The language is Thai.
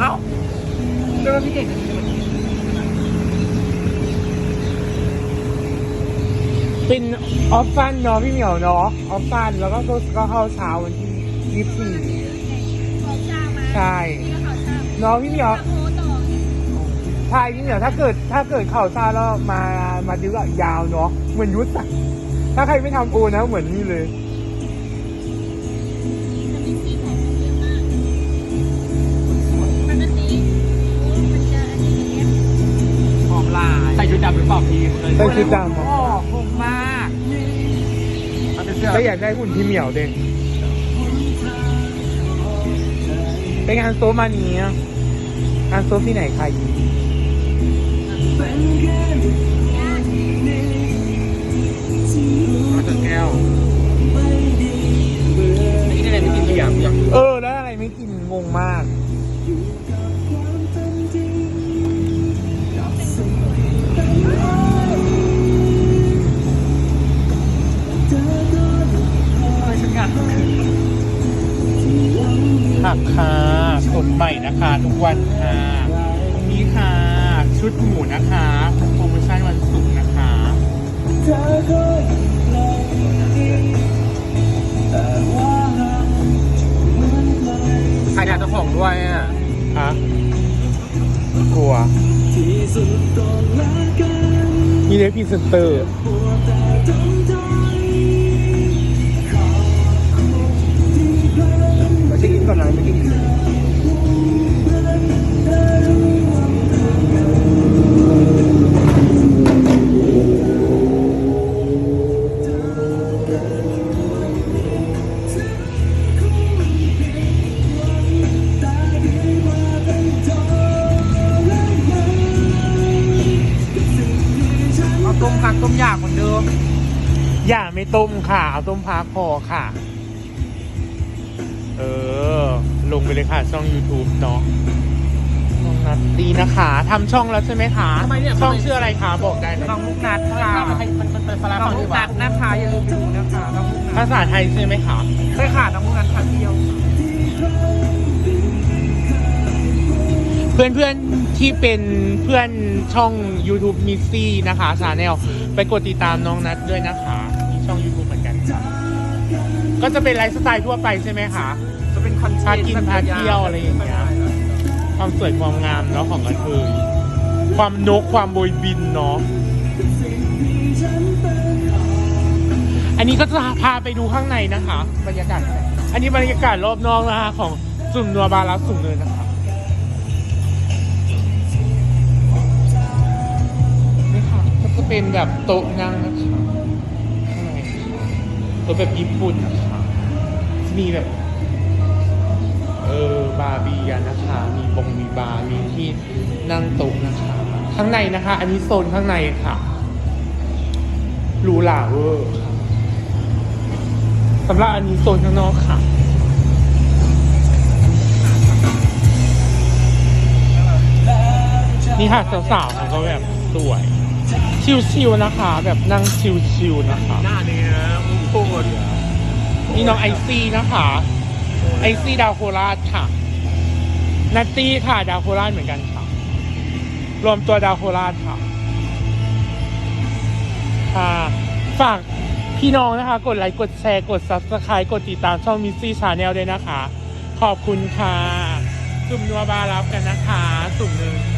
เอ้าเจ้าพี่เก่งกันดีกว่านี้เป็นออฟฟันเนาะพี่เหมียวเนาะออฟฟันแล้วก็โคสก็เข้าเช้าวันที่ยี่สิบสี่ใช่เนาะพี่เหมียวใช่พี่เหมียวถ้าเกิดถ้าเกิดเข่าซาแล้วมามาดิ้วบะยาวเนาะเหมือนยุทธอะถ้าใครไม่ทำโอนะเหมือนนี่เลย พี่ใส่ชุดดำโอ้คงมากมันเป็นเสื้อก็อยากได้หุ่นพี่เหมียวเด้ไปงานโซฟมานี้อะงานโซฟที่ไหนใครมาถึงแก้วนี่อะไรไม่กินเบียร์อย่างเออ แล้วอะไรไม่กินงงมาก ผักค่ะสดใหม่นะคะทุกวันค่ะตรงนี้ค่ะชุดหมูนะคะโปรโมชั่นวันศุกร์นะคะใครอยากเจ้าของด้วยอะฮะกลัว มีเลพีเซนเตอร์ ต้มผักต้มยำเหมือนเดิมอย่าไม่ต้มค่ะ เอาต้มพักพอค่ะ เออ ลงไปเลยค่ะ ช่อง YouTube เนาะน้องนัตตีนะคะทำช่องแล้วใช่ไหมคะ ทำไมเนี่ยช่องชื่ออะไรคะ บอกได้เลยน้องมุกนัดค่ะมันมันเป็นปลาน้องมุกนัดนะคะอย่าลืมไปดูนะคะน้องมุกนัภาดษาไทยใช่ไหมคะใช่ค่ะน้องมุกนัดพันเดียว เพื่อนเพื่อนๆที่เป็นเพื่อนช่อง YouTube มิซี่นะคะชาแนลไปกดติดตามน้องนัทด้วยนะคะมีช่อง YouTube เหมือนกันค่ะก็จะเป็นไลฟ์สไตล์ทั่วไปใช่ไหมคะจะเป็นคอนเทพากินพาเที่ยวอะไรอย่างเงี้ยความสวยความงามเนาะของกระเทยความนกความโบยบินเนาะอันนี้ก็จะพาไปดูข้างในนะคะ บรรยากาศ อันนี้บรรยากาศรอบนอกนะคะของสุ่มนัวบาร์ลัสสุ่มเนินนะคะ เป็นแบบโต๊ะนั่งนะคะข้างในค่ะโต๊ะแบบญี่ปุ่นนะคะมีแบบ เออบาร์เบียนะคะ มีบงมีบาร์มีที่นั่งโต๊ะนะคะ ข้างในนะคะ อันนี้โซนข้างในค่ะหรูหราเวอร์ค่ะสำหรับอันนี้โซนข้างนอกค่ะ นี่ค่ะสาวๆเขาแบบสวย ชิวๆนะคะ แบบนั่งชิวๆนะคะ หน้าเนื้อมุกปูดนี่น้องไอซี่นะคะ ไอซี่ดาวโคราชค่ะนัตตี้ค่ะ ดาวโคราชเหมือนกันค่ะ รวมตัวดาวโคราชค่ะค่ะฝากพี่น้องนะคะ กดไลค์กดแชร์กด subscribe กดติดตามช่องมิสซี่ชาแนลด้วยนะคะ ขอบคุณค่ะ สุ่มนัวบารับกันนะคะ สุ่มหนึ่งค่ะ